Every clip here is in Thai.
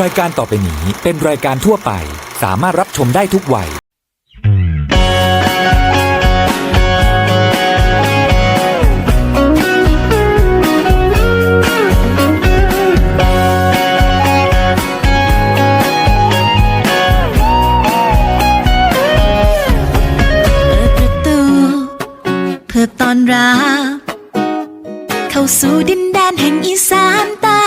รายการต่อไปนี้เป็นรายการทั่วไป สามารถรับชมได้ทุกวัย เปิดประตู เพื่อตอนรับ เข้าสู่ดินแดนแห่งอีสานใต้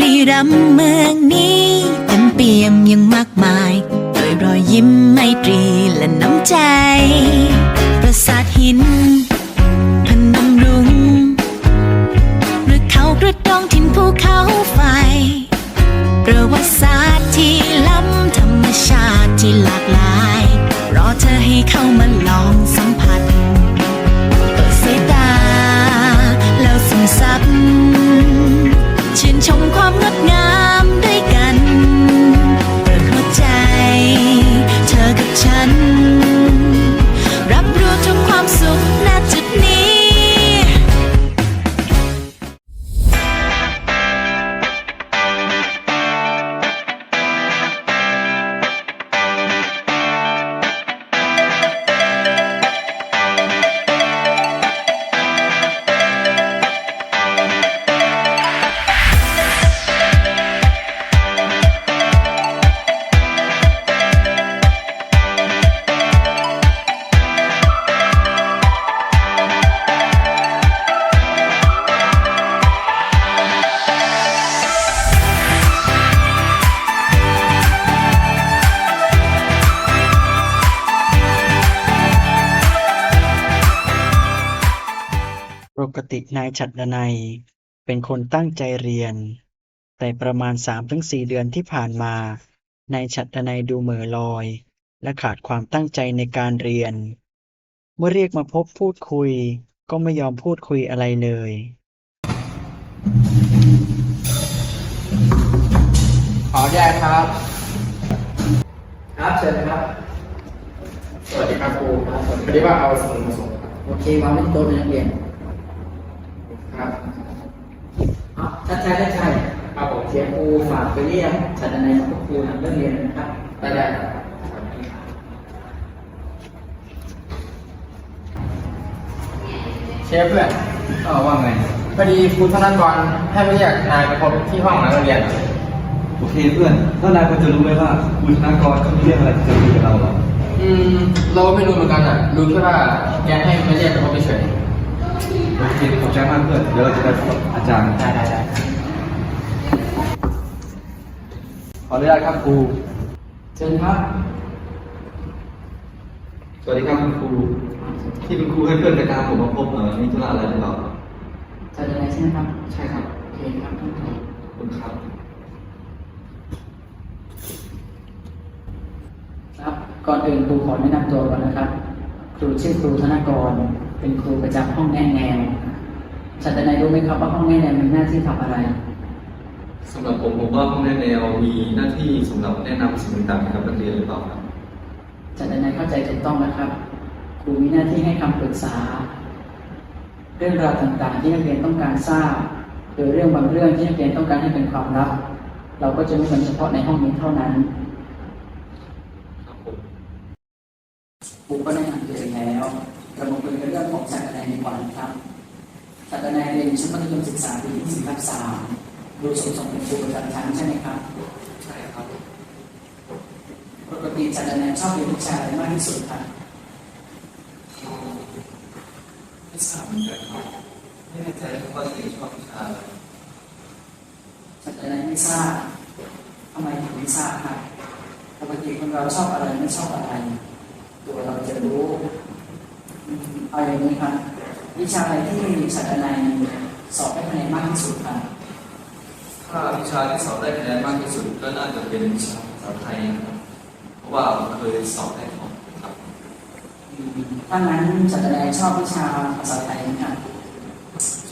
รีรัมเมืองนี้เต็มเปี่ยมยังมากมายโดยรอยยิ้มไมตรีและน้ำใจ ประสาทหินพนมรุงหรือเขากระดองทินภูเขาไฟประวัติศาสตร์ที่ล้ำธรรมชาติที่หลากหลาย รอเธอให้เข้ามาลองสัม ความงดงาม ตินายฉัตรนัย เป็นคนตั้งใจเรียน แต่ประมาณสามถึงสี่เดือนที่ผ่านมานายฉัตรนัยดูเหม่อลอย และขาดความตั้งใจในการเรียน เมื่อเรียกมาพบพูดคุย ก็ไม่ยอมพูดคุยอะไรเลยขออนุญาตครับ ครับเชิญนะครับ สวัสดีครับครูพอดีว่าเอาสมุดมาส่งครับโอเควางไว้ที่โต๊ะเป็นนักเรียน ครับอ๋อถ้าใช่ถ้าใช่ครับผมเสียครูฝากไปเรียกฉันในพวกครูทำเรื่องเรียนนะครับได้ได้ครับเชฟเพื่อนเออว่าไงพอดีครูธนกรให้ไปเรียกนายไปพบที่ห้องนักเรียนโอเคเพื่อนแล้วนายควรจะรู้ไหมว่าคุณธนากรเขามีเรื่องอะไรที่จะคุยกับเราหรออืม เราไม่รู้เหมือนกันอะ รู้แค่ว่าแกให้ไปเรียกไปพบเฉย โอเคขอบใจมากเพื่อนเดี๋ยวเราจะไปพบอาจารย์ได้ได้ได้ขออนุญาตครับครูเชิญครับ สวัสดีครับคุณครู ที่คุณครูให้เพื่อนไปตามผมมาพบเออมีธุระอะไรหรือเปล่าฉันในใช่ไหมครับ ใช่ครับโอเคครับท่านครูขอบคุณครับ ครับ ก่อนอื่นครูขอแนะนำตัวก่อนนะครับ ครูชื่อครูธนกร เป็นครูประจำห้องแน่แนวฉันในรู้ไหมครับว่าห้องแน่แนวมีหน้าที่ทำอะไรสำหรับผมผมว่าห้องแนะแนวมีหน้าที่สำหรับแนะนำสิ่งต่างๆให้กับนักเรียนหรือเปล่าครับฉันในเข้าใจถูกต้องนะครับ ครูมีหน้าที่ให้คำปรึกษา เรื่องราวต่างๆ ที่นักเรียนต้องการทราบหรือเรื่องบางเรื่องที่นักเรียนต้องการให้เป็นความลับ เราก็จะไม่เป็นเฉพาะในห้องนี้เท่านั้นครับผมครูก็แนะนำตัวเองแล้ว เรามาคุยกันเรื่องของจักรนายดีกว่านะครับจักรนายเรียนชั้นมัธยมศึกษาปีที่สี่ทับสามดูสมสมเป็นครูประจำชั้นใช่ไหมครับใช่ครับปกติจักรนายชอบเรียนวิชาอะไรมากที่สุดครับไม่ทราบเหมือนกันครับไม่แน่ใจว่าตัวเองชอบวิชาอะไรจักรนายไม่ทราบทำไมถึงไม่ทราบครับปกติคนเราชอบอะไรไม่ชอบอะไร ตัวเราจะรู้อืม เอาอย่างนี้ครับ วิชาอะไรที่จักรนายสอบได้คะแนนมากที่สุดครับถ้าวิชาที่สอบได้คะแนนมากที่สุดก็น่าจะเป็นวิชาภาษาไทยนะครับเพราะว่าผมเคยสอบได้ท็อปครับอืมถ้างั้นจักรนายชอบวิชาภาษาไทยไหมครับ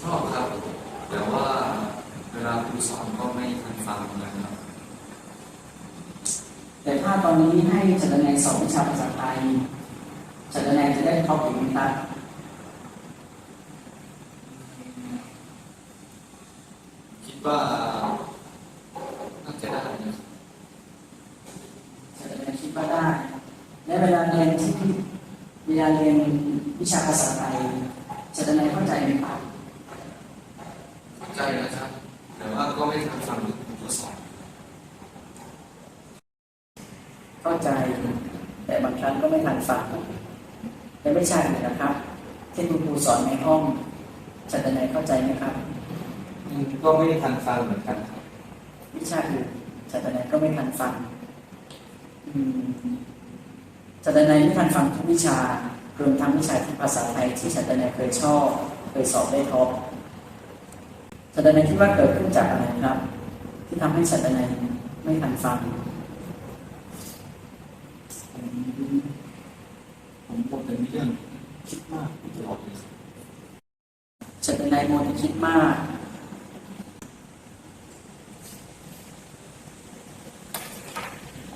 ชอบครับ แต่ว่าเวลาครูสอนก็ไม่ทันฟังเลยครับ แต่ถ้าตอนนี้ให้จักรนายสอบวิชาภาษาไทย สัจนายจะได้เข้าถึงครับคิดว่าน่าจะได้แสดงคิดว่าได้ และเวลาเรียนที่เวลาเรียนวิชาภาษาไทย อืมก็ไม่ทันฟังเหมือนกันครับวิชาอื่นจะได้ก็ไม่ทันฟังอืมจะได้ไม่ทันฟังทุกวิชารวมทั้งวิชาที่ภาษาไทยที่ฉันได้เคยชอบเคยสอบได้ท็อปฉันได้คิดว่าเกิดขึ้นจากอะไรครับ ที่ทำให้ฉันได้ไม่ทันฟังผมผมเป็นเรื่องคิดมากตลอดเลยฉันเป็นนายโมที่คิดมาก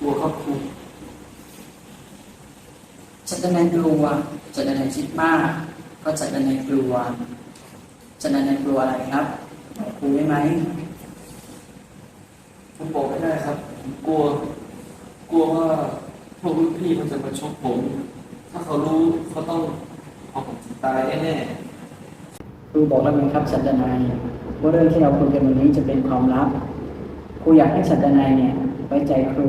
ลัวครับครูฉันเป็นนายกลัวฉันเป็นนายคิดมาก ก็ฉันเป็นนายกลัวฉันเป็นนายกลัวอะไรครับบอกครูได้ไหมผมบอกไม่ได้ครับผมกลัว กลัวว่าพวกรุ่นพี่เขาจะมาชกผม ถ้าเขารู้เขาต้องเอาผมตายแน่ครูบอกแล้วไหมครับฉันเป็นนายว่าเรื่องที่เราคุยกันวันนี้จะเป็นความลับครูอยากให้ฉันเป็นนายเนี่ย ไว้ใจครู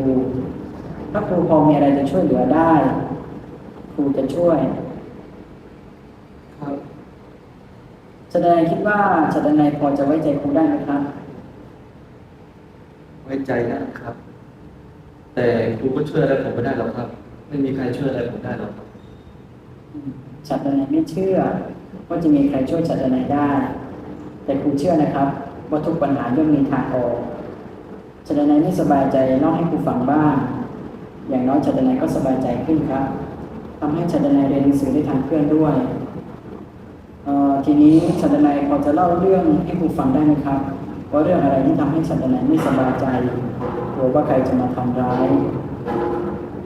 ถ้าครูพอมีอะไรจะช่วยเหลือได้ ครูจะช่วยๆครับฉันเป็นนายคิดว่าฉันเป็นนายพอจะไว้ใจครูได้ไหมครับ ไว้ใจนะครับ แต่ครูก็ช่วยอะไรผมไม่ได้หรอกครับ ไม่มีใครช่วยอะไรผมได้หรอกครับฉัตรนายไม่เชื่อว่าจะมีใครช่วยฉัตรนายได้ แต่ครูเชื่อนะครับ ว่าทุกปัญหาย่อมมีทางออก ฉัตรนายไม่สบายใจเล่าให้ครูฟังบ้าง อย่างน้อยฉัตรนายก็สบายใจขึ้นครับทำให้ฉัตรนายเรียนหนังสือได้ทันเพื่อนด้วยเอ่อทีนี้ฉัตรนายพอจะเล่าเรื่องให้ครูฟังได้ไหมครับว่าเรื่องอะไรที่ทำให้ฉัตรนายไม่สบายใจกลัวว่าใครจะมาทำร้าย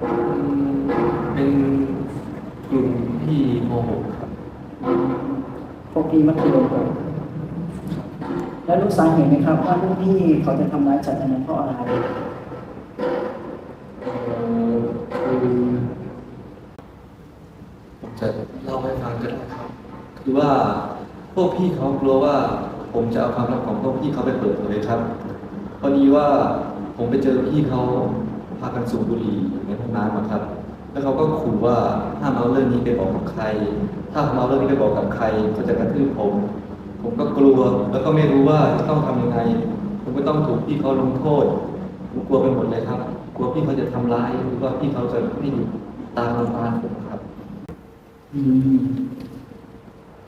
อืมเป็นกลุ่มพี่โมหกครับพวกพี่มัธยมก่อน แล้วรู้สาวเหตุไหมครับว่าลูกพี่เขาจะทำร้ายจัดนั้นเพราะอะไรผมจะเล่าให้ฟังก็ได้ครับ คือว่าพวกพี่เขากลัวว่า ผมจะเอาความลับของพวกพี่เขาไปเปิดเผยครับพอดีว่าผมไปเจอพี่เขาพากันสูบบุหรี่ในห้องน้ำอะครับ แล้วเขาก็ขู่ว่าห้ามเอาเรื่องนี้ไปบอกกับใคร ถ้าผมเอาเรื่องนี้ไปบอกกับใครเขาจะกระทืบผม ผมก็กลัว แล้วก็ไม่รู้ว่าจะต้องทำยังไง ผมก็ต้องถูกพี่เขาลงโทษ ผมกลัวไปหมดเลยครับ กลัวพี่เขาจะทำร้าย หรือว่าพี่เขาจะไม่อยู่ตามโรงพยาบาลผมครับ อืม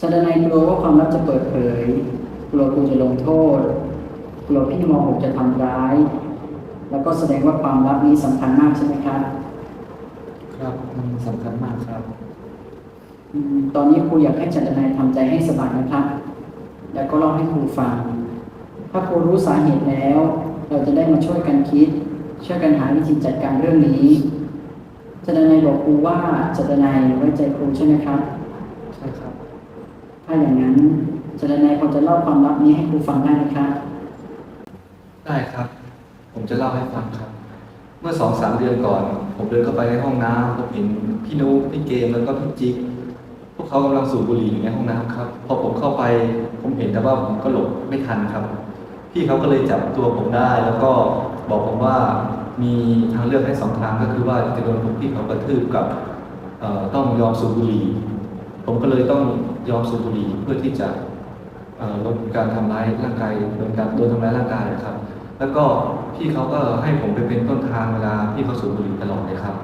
จัดนายกลัวว่าความลับจะเปิดเผย กลัวครูจะลงโทษ กลัวพี่มหกจะทำร้าย แล้วก็แสดงว่าความลับนี้สำคัญมากใช่ไหมครับ ครับมันสำคัญมากครับอืมตอนนี้ครูอยากให้จัดนายทำใจให้สบายนะครับ แล้วก็เล่าให้ครูฟัง ถ้าครูรู้สาเหตุแล้ว เราจะได้มาช่วยกันคิด ช่วยกันหาวิธีจัดการเรื่องนี้จัดนายบอกครูว่าจัดนายไว้ใจครูใช่ไหมครับ ใช่ครับ ถ้าอย่างนั้นจัดนายพอจะเล่าความลับนี้ให้ครูฟังได้ไหมครับ ได้ครับ ผมจะเล่าให้ฟังครับ เมื่อสองสามเดือนก่อน ผมเดินเข้าไปในห้องน้ำผมเห็นพี่นุ๊กพี่เกมแล้วก็พี่จิ๊ก พวกเขากำลังสูบบุหรี่อยู่ในห้องน้ำครับพอผมเข้าไปผมเห็นแต่ว่าผมก็หลบไม่ทันครับ พี่เขาก็เลยจับตัวผมได้ แล้วก็บอกผมว่ามีทางเลือกให้สองทางก็คือว่าจะโดนพวกพี่เขากระทืบกับต้องยอมสูบบุหรี่ ผมก็เลยต้องยอมสูบบุหรี่เพื่อที่จะลดการทำร้ายร่างกายโดนการโดนทำร้ายร่างกายนะครับ แล้วก็พี่เขาก็ให้ผมไปเป็นต้นทางเวลาพี่เขาสูบบุหรี่ตลอดเลยครับ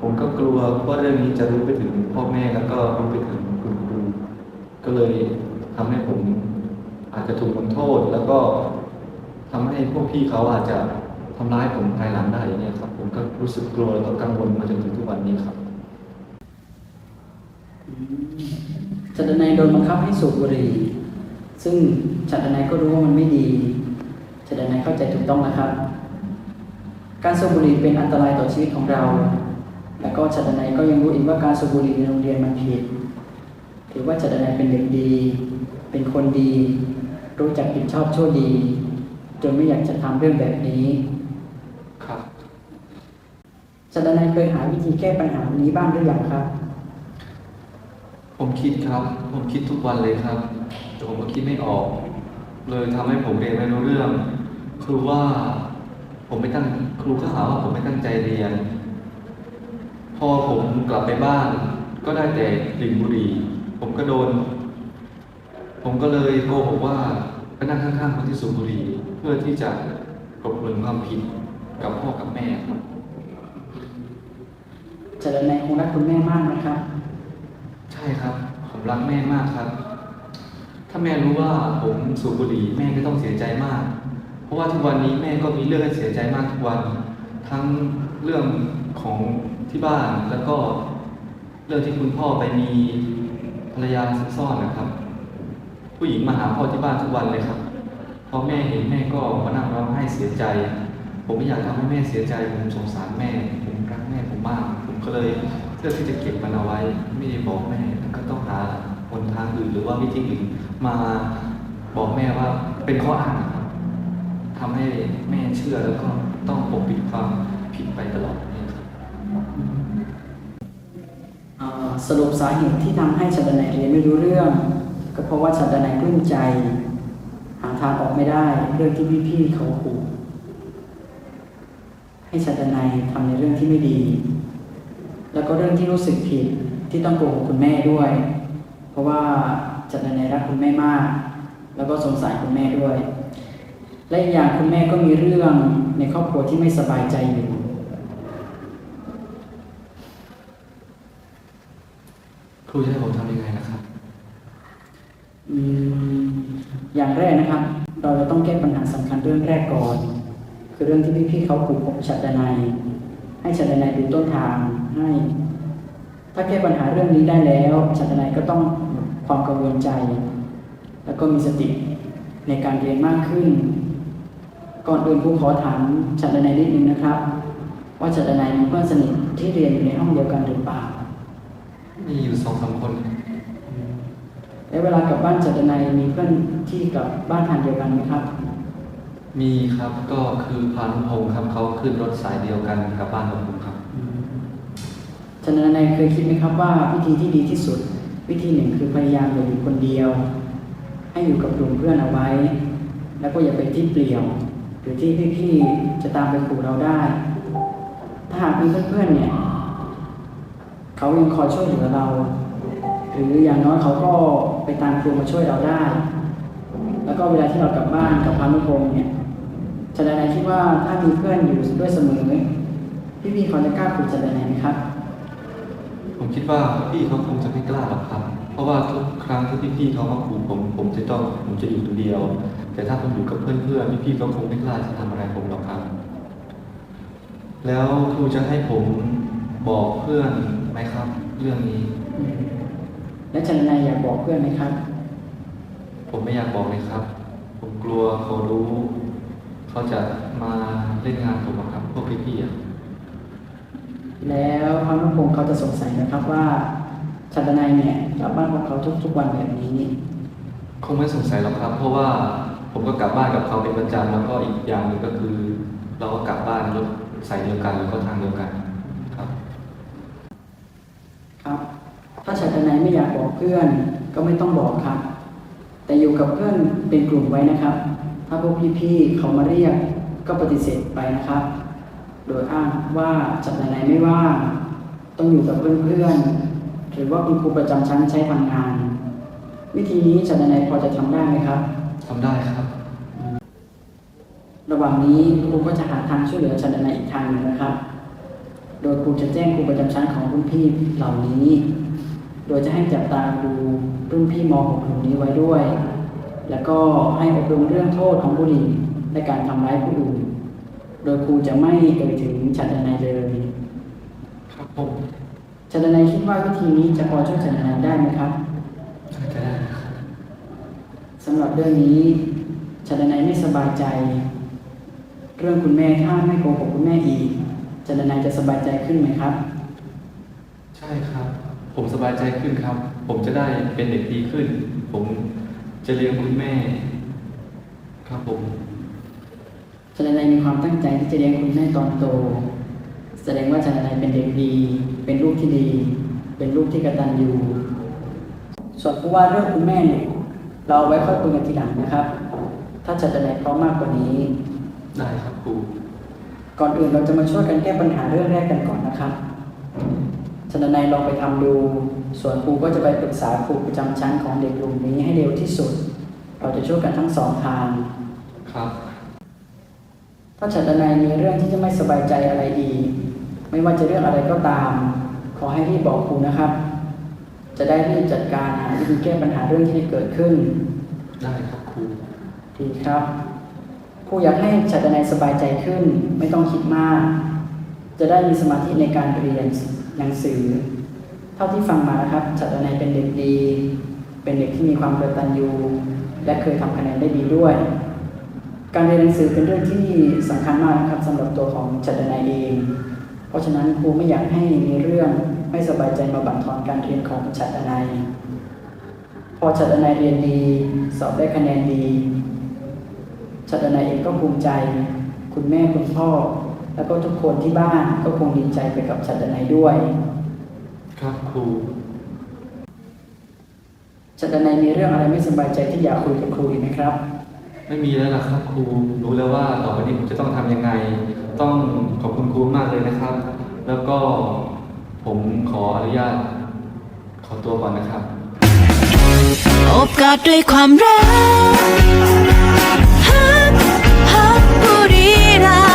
ผมก็กลัวว่าเรื่องนี้จะรู้ไปถึงพ่อแม่แล้วก็รู้ไปถึงคุณครูก็เลยทำให้ผมอาจจะถูกลงโทษ แล้วก็ทำให้พวกพี่เขาอาจจะทำร้ายผมภายหลังได้เนี่ยครับ ผมก็รู้สึกกลัวแล้วก็กังวลมาจนถึงทุกวันนี้ครับจัดนายโดนบังคับให้สูบบุหรี่ซึ่งจัดนายก็รู้ว่ามันไม่ดีจัดนายเข้าใจถูกต้องนะครับ การสูบบุหรี่เป็นอันตรายต่อชีวิตของเรา แล้วก็จัดนายก็ยังรู้อีกว่าการสูบบุหรี่ในโรงเรียนมันผิด ถือว่าจัดนายเป็นเด็กดี เป็นคนดี รู้จักผิดชอบชั่วดี จนไม่อยากจะทำเรื่องแบบนี้ ครับจัดนายเคยหาวิธีแก้ปัญหานี้บ้างหรือยังครับ ผมคิดครับ ผมคิดทุกวันเลยครับ แต่ผมก็คิดไม่ออก เลยทำให้ผมเรียนไม่รู้เรื่องครูว่าผมไม่ตั้งครูก็หาว่าผมไม่ตั้งใจเรียน พอผมกลับไปบ้าน ก็ได้แต่ดื่มบุหรี่ ผมก็โดน ผมก็เลยโกหกว่าไปนั่งข้างๆคนที่สูบบุหรี่เพื่อที่จะกลบเกลื่อนความผิดกับพ่อกับแม่ครับจัดนายคงรักคุณแม่มากนะครับ ใช่ครับ ผมรักแม่มากครับ ถ้าแม่รู้ว่าผมสูบบุหรี่แม่ก็ต้องเสียใจมาก เพราะว่าทุกวันนี้แม่ก็มีเรื่องให้เสียใจมากทุกวัน ทั้งเรื่องของ ที่บ้านแล้วก็เรื่องที่คุณพ่อไปมีภรรยาซุกซ่อนนะครับ ผู้หญิงมาหาพ่อที่บ้านทุกวันเลยครับพอแม่เห็นแม่ก็มานั่งร้องไห้เสียใจ ผมไม่อยากทำให้แม่เสียใจ ผมสงสารแม่ ผมรักแม่ผมมาก ผมก็เลยเลือกที่จะเก็บมันเอาไว้ ไม่ได้บอกแม่แล้วก็ต้องหาหนทางอื่นหรือว่าวิธีอื่นมาบอกแม่ว่าเป็นข้ออ้างนะครับทำให้แม่เชื่อแล้วก็ต้องปกปิดความผิดไปตลอด สรุปสาเหตุที่ทำให้ชัดนายเรียนไม่รู้เรื่อง ก็เพราะว่าชัดนายกลุ้มใจ หาทางออกไม่ได้เรื่องที่พี่ๆเขาขู่ให้ชัดนายทำในเรื่องที่ไม่ดี แล้วก็เรื่องที่รู้สึกผิดที่ต้องโกหกคุณแม่ด้วย เพราะว่าชัดนายรักคุณแม่มาก แล้วก็สงสารคุณแม่ด้วย และอีกอย่างคุณแม่ก็มีเรื่องในครอบครัวที่ไม่สบายใจอยู่ ครูจะให้ผมทำยังไงนะครับ อืมอย่างแรกนะครับ เราจะต้องแก้ปัญหาสำคัญเรื่องแรกก่อน คือเรื่องที่พี่ๆเขาขู่ผมชัดนายให้ชัดนายดูต้นทางให้ ถ้าแก้ปัญหาเรื่องนี้ได้แล้วชัดนายก็ต้องความกังวลใจ แล้วก็มีสติในการเรียนมากขึ้น ก่อนอื่นครูขอถามชัดนายนิดนึงนะครับ ว่าชัดนายมีเพื่อนสนิทที่เรียนอยู่ในห้องเดียวกันหรือเปล่า มีอยู่สองสามคนและเวลากลับบ้านจัดนายมีเพื่อนที่กลับบ้านทางเดียวกันไหมครับ มีครับก็คือพานุพงศ์ครับเขาขึ้นรถสายเดียวกันกับบ้านของผมครับจันนายเคยคิดไหมครับว่าวิธีที่ดีที่สุด วิธีหนึ่งคือพยายามอย่าอยู่คนเดียว ให้อยู่กับกลุ่มเพื่อนเอาไว้ แล้วก็อย่าไปที่เปลี่ยวหรือที่พี่ๆจะตามไปขู่เราได้ ถ้าหากมีเพื่อนๆเนี่ย เขายังคอยช่วยเหลือเรา หรืออย่างน้อยเขาก็ไปตามครูมาช่วยเราได้ แล้วก็เวลาที่เรากลับบ้านกับพานุพงศ์เนี่ยจันนายคิดว่าถ้ามีเพื่อนอยู่ด้วยเสมอพี่ๆเขาจะกล้าขู่จันนายไหมครับ ผมคิดว่าพี่เขาคงจะไม่กล้าหรอกครับ เพราะว่าทุกครั้งที่พี่ๆเขามาขู่ผมผมจะต้องผมจะอยู่คนเดียว แต่ถ้าผมอยู่กับเพื่อนๆพี่ๆเขาคงไม่กล้าจะทำอะไรผมหรอกครับ แล้วครูจะให้ผมบอกเพื่อน ไหมครับ เรื่องนี้ และจันนายอยากบอกเพื่อนไหมครับ ผมไม่อยากบอกเลยครับ ผมกลัวเขารู้ เขาจะมาเล่นงานผมอะครับ พวกพี่ๆอะแล้วพระนุพงศ์เขาจะสงสัยนะครับว่าชันนายเนี่ยกลับบ้านของเขาทุกๆวันแบบนี้ คงไม่สงสัยหรอกครับ เพราะว่าผมก็กลับบ้านกับเขาเป็นประจำแล้วก็อีกอย่างหนึ่งก็คือ เราก็กลับบ้านรถสายเดียวกันแล้วก็ทางเดียวกัน ไม่อยากบอกเพื่อน ก็ไม่ต้องบอกครับ แต่อยู่กับเพื่อนเป็นกลุ่มไว้นะครับ ถ้าพวกพี่ๆเขามาเรียกก็ปฏิเสธไปนะครับ โดยอ้างว่าจันนายไม่ว่างต้องอยู่กับเพื่อนๆหรือว่าคุณครูประจำชั้นใช้ทำงาน วิธีนี้จันนายพอจะทำได้ไหมครับทำได้ครับ ระหว่างนี้ครูก็จะหาทางช่วยเหลือชันนายอีกทางหนึ่งนะครับ โดยครูจะแจ้งครูประจำชั้นของรุ่นพี่เหล่านี้ โดยจะให้จับตาดูรุ่นพี่ม .6 กลุ่มนี้ไว้ด้วย แล้วก็ให้อบรมเรื่องโทษของบุหรี่และการทำร้ายผู้อื่น โดยครูจะไม่เอ่ยถึงชันนายเลยครับผมชันนายคิดว่าวิธีนี้จะพอช่วยชันนายได้ไหมครับน่าจะได้ครับสำหรับเรื่องนี้ชันนายไม่สบายใจ เรื่องคุณแม่ถ้าไม่โกหกคุณแม่อีกชันนายจะสบายใจขึ้นไหมครับ ใช่ครับ ผมสบายใจขึ้นครับ ผมจะได้เป็นเด็กดีขึ้น ผมจะเลี้ยงคุณแม่ ครับผมชันนายมีความตั้งใจที่จะเลี้ยงคุณแม่ตอนโต แสดงว่าฉันนายเป็นเด็กดี เป็นลูกที่ดี เป็นลูกที่กตัญญูส่วนผู้ว่าเรื่องคุณแม่เนี่ยเราเอาไว้ค่อยคุยกันทีหลังนะครับ ถ้าฉันนายพร้อมมากกว่านี้ ได้ครับครูก่อนอื่นเราจะมาช่วยกันแก้ปัญหาเรื่องแรกกันก่อนนะครับ ชนนัยลองไปทำดู ส่วนครูก็จะไปปรึกษาครูประจำชั้นของเด็กกลุ่มนี้ให้เร็วที่สุด เราจะช่วยกันทั้งสองทาง ครับ ถ้าฉันนัยมีเรื่องที่จะไม่สบายใจอะไรอีกไม่ว่าจะเรื่องอะไรก็ตาม ขอให้รีบบอกครูนะครับ จะได้รีบจัดการหาวิธีแก้ปัญหาเรื่องที่เกิดขึ้น ได้ครับครูดีครับครูอยากให้ฉัตรนายสบายใจขึ้น ไม่ต้องคิดมาก จะได้มีสมาธิในการเรียน หนังสือ เท่าที่ฟังมานะครับฉัตรนายเป็นเด็กดี เป็นเด็กที่มีความกตัญญูและเคยทำคะแนนได้ดีด้วย การเรียนหนังสือเป็นเรื่องที่สำคัญมากนะครับสำหรับตัวของฉัตรนายเอง เพราะฉะนั้นครูไม่อยากให้มีเรื่องไม่สบายใจมาบั่นทอนการเรียนของฉัตรนายพอฉัตรนายเรียนดี สอบได้คะแนนดีชัตนายเองก็ภูมิใจ คุณแม่คุณพ่อ แล้วก็ทุกคนที่บ้านก็คงดีใจไปกับชัตนายด้วย ครับครูชัตนายมีเรื่องอะไรไม่สบายใจที่อยากคุยกับครูอีกไหมครับ ไม่มีแล้วล่ะครับครูรู้แล้วว่าต่อไปนี้ผมจะต้องทำยังไง ต้องขอบคุณครูมากเลยนะครับ แล้วก็ผมขออนุญาต ขอตัวก่อนนะครับโอบกอดด้วยความรักฮักฮักบุรีรัม